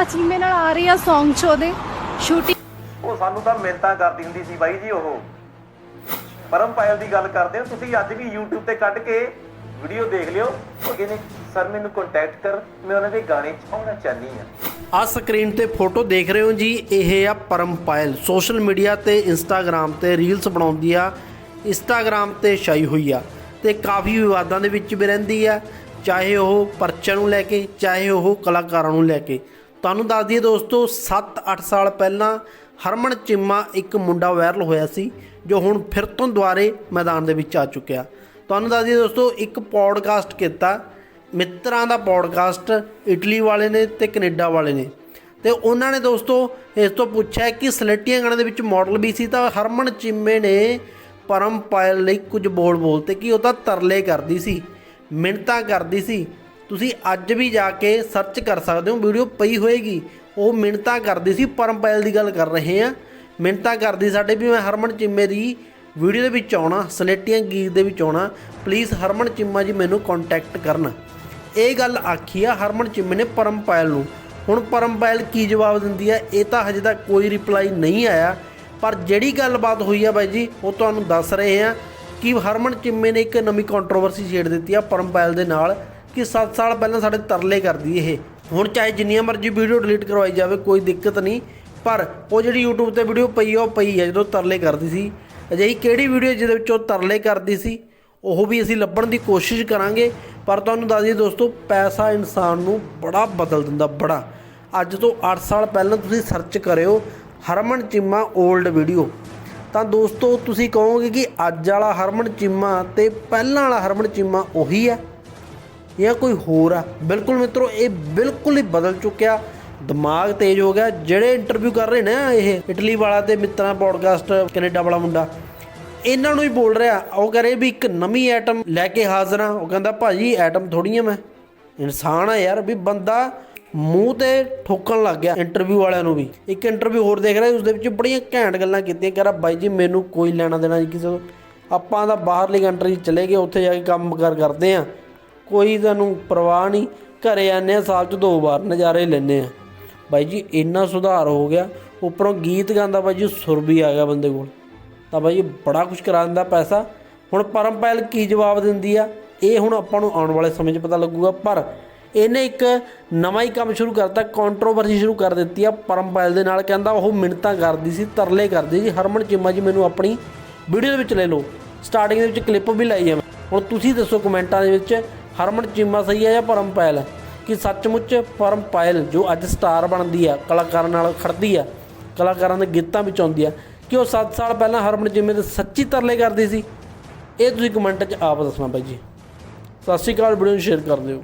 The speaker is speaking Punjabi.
ਆਪਾਂ ਚੀਮੇ ਨਾਲ ਆ ਰਹੇ ਆ Song 'ਚ ਉਹਦੇ। ਸ਼ੂਟਿੰਗ ਉਹ ਸਾਨੂੰ ਤਾਂ ਮਿਹਨਤਾਂ ਕਰਦੀ ਹੁੰਦੀ ਸੀ ਬਾਈ ਜੀ ਉਹ। ਪਰਮ ਪਾਇਲ ਦੀ ਗੱਲ ਕਰਦੇ ਹੋ ਤੁਸੀਂ ਅੱਜ ਵੀ YouTube ਤੇ ਕੱਢ ਕੇ ਵੀਡੀਓ ਦੇਖ ਲਿਓ। ਉਹ ਕਹਿੰਦੇ ਸਰ ਮੈਨੂੰ ਕੰਟੈਕਟ ਕਰ ਮੈਂ ਉਹਨਾਂ ਦੇ ਗਾਣੇ 'ਚ ਆਉਣਾ ਚਾਹਨੀ ਆ ਆ ਸਕਰੀਨ ਤੇ ਫੋਟੋ ਦੇਖ ਰਹੇ ਹੋ ਜੀ ਇਹ ਆ ਪਰਮ ਪਾਇਲ। ਸੋਸ਼ਲ ਮੀਡੀਆ ਤੇ ਇੰਸਟਾਗ੍ਰam ਤੇ ਰੀਲਸ ਬਣਾਉਂਦੀ ਆ। ਇੰਸਟਾਗ੍ਰam ਤੇ ਛਾਈ ਹੋਈ ਆ ਤੇ ਕਾਫੀ ਵਿਵਾਦਾਂ ਦੇ ਵਿੱਚ ਵੀ ਰਹਿੰਦੀ ਆ। ਚਾਹੇ ਉਹ ਪਰਚਾ ਨੂੰ ਲੈ ਕੇ ਚਾਹੇ ਉਹ ਕਲਾਕਾਰਾਂ ਨੂੰ ਲੈ ਕੇ। ਤੁਹਾਨੂੰ ਦੱਸ ਦਈਏ ਦੋਸਤੋ 7-8 ਸਾਲ ਪਹਿਲਾਂ ਹਰਮਨ ਚਿੰਮਾ ਇੱਕ ਮੁੰਡਾ ਵਾਇਰਲ ਹੋਇਆ ਸੀ, ਜੋ ਹੁਣ ਫਿਰ ਤੋਂ ਦੁਬਾਰੇ ਮੈਦਾਨ ਦੇ ਵਿੱਚ ਆ ਚੁੱਕਿਆ। ਤੁਹਾਨੂੰ ਦੱਸ ਦਈਏ ਦੋਸਤੋ, ਇੱਕ ਪੌਡਕਾਸਟ ਕੀਤਾ, ਮਿੱਤਰਾਂ ਦਾ ਪੌਡਕਾਸਟ ਇਟਲੀ ਵਾਲੇ ਨੇ ਤੇ ਕੈਨੇਡਾ ਵਾਲੇ ਨੇ। ਤੇ ਉਹਨਾਂ ਨੇ ਦੋਸਤੋ, ਇਸ ਤੋਂ ਪੁੱਛਿਆ ਕਿ ਸਲੇਟੀਆਂ ਗਾਣੇ ਦੇ ਵਿੱਚ ਮਾਡਲ ਵੀ ਸੀ, ਤਾਂ ਹਰਮਨ ਚਿੰਮੇ ਨੇ ਪਰਮ ਪਾਇਲ ਲਈ ਕੁਝ ਬੋਲ ਬੋਲਤੇ ਕਿ ਉਹ ਤਾਂ ਤਰਲੇ ਕਰਦੀ ਸੀ ਮਿੰਨਤਾਂ ਕਰਦੀ ਸੀ ਤੁਸੀਂ ਅੱਜ ਵੀ ਜਾ ਕੇ ਸਰਚ ਕਰ ਸਕਦੇ ਹੋ, ਵੀਡੀਓ ਪਈ ਹੋਏਗੀ। ਉਹ ਮਿੰਨਤਾਂ ਕਰਦੀ ਸੀ, ਪਰਮ ਪਾਇਲ ਦੀ ਗੱਲ ਕਰ ਰਹੇ ਆ ਮਿੰਨਤਾਂ ਕਰਦੀ ਸਾਡੇ ਵੀ, ਮੈਂ ਹਰਮਨ ਚਿੰਮੇ ਦੀ ਵੀਡੀਓ ਦੇ ਵਿੱਚ ਆਉਣਾ, ਸਨੇਟੀਆਂ ਗੀਤ ਦੇ ਵਿੱਚ ਆਉਣਾ। ਪਲੀਜ਼ ਹਰਮਨ ਚਿੰਮਾ ਜੀ ਮੈਨੂੰ ਕੰਟੈਕਟ ਕਰਨ। ਇਹ ਗੱਲ ਆਖੀ ਆ, ਹਰਮਨ ਚਿੰਮੇ ਨੇ ਪਰਮ ਪਾਇਲ ਨੂੰ। ਹੁਣ ਪਰਮ ਪਾਇਲ ਕੀ ਜਵਾਬ ਦਿੰਦੀ ਹੈ ਇਹ ਤਾਂ ਹਜੇ ਤੱਕ ਕੋਈ ਰਿਪਲਾਈ ਨਹੀਂ ਆਇਆ। ਪਰ ਜਿਹੜੀ ਗੱਲਬਾਤ ਹੋਈ ਆ ਬਾਈ ਜੀ, ਉਹ ਤੁਹਾਨੂੰ ਦੱਸ ਰਹੇ ਆ ਕਿ ਹਰਮਨ ਚਿੰਮੇ ਨੇ ਇੱਕ ਨਵੀਂ ਕੰਟਰੋਵਰਸੀ ਛੇੜ ਦਿੱਤੀ ਆ ਪਰਮ ਪਾਇਲ ਦੇ ਨਾਲ। ਕਿ 7 ਸਾਲ ਪਹਿਲਾਂ ਸਾਡੇ ਤਰਲੇ ਕਰਦੀ ਇਹ। ਹੁਣ ਚਾਹੇ ਜਿੰਨੀਆਂ ਮਰਜ਼ੀ ਵੀਡੀਓ ਡਿਲੀਟ ਕਰਵਾਈ ਜਾਵੇ, ਕੋਈ ਦਿੱਕਤ ਨਹੀਂ। ਪਰ ਉਹ ਜਿਹੜੀ YouTube ਤੇ ਵੀਡੀਓ ਪਈ ਆ, ਉਹ ਪਈ ਆ ਜਦੋਂ ਤਰਲੇ ਕਰਦੀ ਸੀ। ਅਜਿਹੀ ਕਿਹੜੀ ਵੀਡੀਓ ਜਿਹਦੇ ਵਿੱਚ ਉਹ ਤਰਲੇ ਕਰਦੀ ਸੀ, ਉਹ ਵੀ ਅਸੀਂ ਲੱਭਣ ਦੀ ਕੋਸ਼ਿਸ਼ ਕਰਾਂਗੇ। ਪਰ ਤੁਹਾਨੂੰ ਦੱਸ ਦਈਏ ਦੋਸਤੋ, ਪੈਸਾ ਇਨਸਾਨ ਨੂੰ ਬੜਾ ਬਦਲ ਦਿੰਦਾ, ਬੜਾ। ਅੱਜ ਤੋਂ 8 ਸਾਲ ਪਹਿਲਾਂ ਤੁਸੀਂ ਸਰਚ ਕਰਿਓ, ਹਰਮਨ ਚੀਮਾ 올ਡ ਵੀਡੀਓ ਤਾਂ ਦੋਸਤੋ, ਤੁਸੀਂ ਕਹੋਗੇ ਕਿ ਅੱਜ ਵਾਲਾ ਹਰਮਨ ਚੀਮਾ ਤੇ ਪਹਿਲਾਂ ਵਾਲਾ ਹਰਮਨ ਚੀਮਾ ਉਹੀ ਹੈ ਜਾਂ ਕੋਈ ਹੋਰ ਆ, ਬਿਲਕੁਲ ਮਿੱਤਰੋ, ਇਹ ਬਿਲਕੁਲ ਹੀ ਬਦਲ ਚੁੱਕਿਆ, ਦਿਮਾਗ ਤੇਜ਼ ਹੋ ਗਿਆ। ਜਿਹੜੇ ਇੰਟਰਵਿਊ ਕਰ ਰਹੇ ਨੇ ਇਹ, ਇਟਲੀ ਵਾਲਾ ਤੇ ਮਿੱਤਰਾਂ ਪੋਡਕਾਸਟ ਕੈਨੇਡਾ ਵਾਲਾ ਮੁੰਡਾ, ਇਹਨਾਂ ਨੂੰ ਹੀ ਬੋਲ ਰਿਹਾ, ਉਹ ਕਹ ਰਹੇ ਵੀ ਇੱਕ ਨਵੀਂ ਐਟਮ ਲੈ ਕੇ ਹਾਜ਼ਰ ਆ ਉਹ ਕਹਿੰਦਾ, ਭਾਜੀ ਐਟਮ ਥੋੜੀ ਆ ਮੈਂ। ਇਨਸਾਨ ਆ ਯਾਰ, ਵੀ ਬੰਦਾ ਮੂੰਹ ਤੇ ਠੋਕਣ ਲੱਗ ਗਿਆ ਇੰਟਰਵਿਊ ਵਾਲਿਆਂ ਨੂੰ ਵੀ। ਇੱਕ ਇੰਟਰਵਿਊ ਹੋਰ ਦੇਖ ਰਿਹਾ ਉਸ ਦੇ ਵਿੱਚ ਬੜੀਆਂ ਘੈਂਟ ਗੱਲਾਂ ਕੀਤੀਆਂ ਕਹਿੰਦਾ ਬਾਈ ਜੀ, ਮੈਨੂੰ ਕੋਈ ਲੈਣਾ ਦੇਣਾ ਨਹੀਂ ਕਿਸੇ ਤੋਂ। ਆਪਾਂ ਤਾਂ ਬਾਹਰਲੀ ਕੰਟਰੀ ਚਲੇ ਗਏ, ਉੱਥੇ ਜਾ ਕੇ ਕੰਮ ਕਰ ਕਰਦੇ ਆ। ਕੋਈ ਤੁਹਾਨੂੰ ਪਰਵਾਹ ਨਹੀਂ, ਘਰੇ ਆਨੇ ਆ ਸਾਲ ਚ ਦੋ ਵਾਰ ਨਜ਼ਾਰੇ ਲੈਨੇ ਆ ਬਾਈ ਜੀ, ਇੰਨਾ ਸੁਧਾਰ ਹੋ ਗਿਆ, ਉੱਪਰੋਂ ਗੀਤ ਗਾਉਂਦਾ ਬਾਈ ਜੀ, ਸੁਰ ਵੀ ਆ ਗਿਆ ਬੰਦੇ ਕੋਲ। ਤਾਂ ਬਾਈ ਇਹ ਬੜਾ ਕੁਝ ਕਰਾਉਂਦਾ ਪੈਸਾ। ਹੁਣ ਪਰਮ ਪਹਿਲ ਕੀ ਜਵਾਬ ਦਿੰਦੀ ਆ? ਇਹ ਹੁਣ ਆਪਾਂ ਨੂੰ ਆਉਣ ਵਾਲੇ ਸਮੇਂ 'ਚ ਪਤਾ ਲੱਗੂਗਾ, ਪਰ ਇਹਨੇ ਇੱਕ ਨਵਾਂ ਹੀ ਕੰਮ ਸ਼ੁਰੂ ਕਰਤਾ ਕੰਟਰੋਵਰਸੀ ਸ਼ੁਰੂ ਕਰ ਦਿੱਤੀ ਆ ਪਰਮ ਪਾਇਲ ਦੇ ਨਾਲ। ਕਹਿੰਦਾ ਉਹ ਮਿੰਨਤਾਂ ਕਰਦੀ ਸੀ, ਤਰਲੇ ਕਰਦੀ ਸੀ। ਹਰਮਨ ਚਿੰਮਾ ਜੀ, ਮੈਨੂੰ ਆਪਣੀ ਵੀਡੀਓ ਦੇ ਵਿੱਚ ਲੈ ਲਓ। ਸਟਾਰਟਿੰਗ ਦੇ ਵਿੱਚ ਕਲਿੱਪ ਵੀ ਲਾਈ ਆ। ਹੁਣ ਤੁਸੀਂ ਦੱਸੋ ਕਮੈਂਟਾਂ ਦੇ ਵਿੱਚ ਹਰਮਨ ਚੀਮਾ ਸਹੀ ਹੈ ਜਾਂ ਪਰਮ ਪਾਇਲ? ਕਿ ਸੱਚਮੁੱਚ ਪਰਮ ਪਾਇਲ ਜੋ ਅੱਜ ਸਟਾਰ ਬਣਦੀ ਆ ਕਲਾਕਾਰਾਂ ਨਾਲ ਖੜਦੀ ਆ ਕਲਾਕਾਰਾਂ ਦੇ ਗੀਤਾਂ ਵਿੱਚ ਆਉਂਦੀ ਆ ਕਿ ਉਹ 7 ਸਾਲ ਪਹਿਲਾਂ ਹਰਮਨ ਚੀਮੇ ਦੇ ਸੱਚੀ ਤਰਲੇ ਕਰਦੀ ਸੀ? ਇਹ ਤੁਸੀਂ ਕਮੈਂਟ 'ਚ ਆਪ ਦੱਸਣਾ ਬਾਈ ਜੀ। ਸਤਿ ਸ਼੍ਰੀ ਅਕਾਲ, ਵੀਡੀਓ ਨੂੰ ਸ਼ੇਅਰ ਕਰ ਦਿਓ।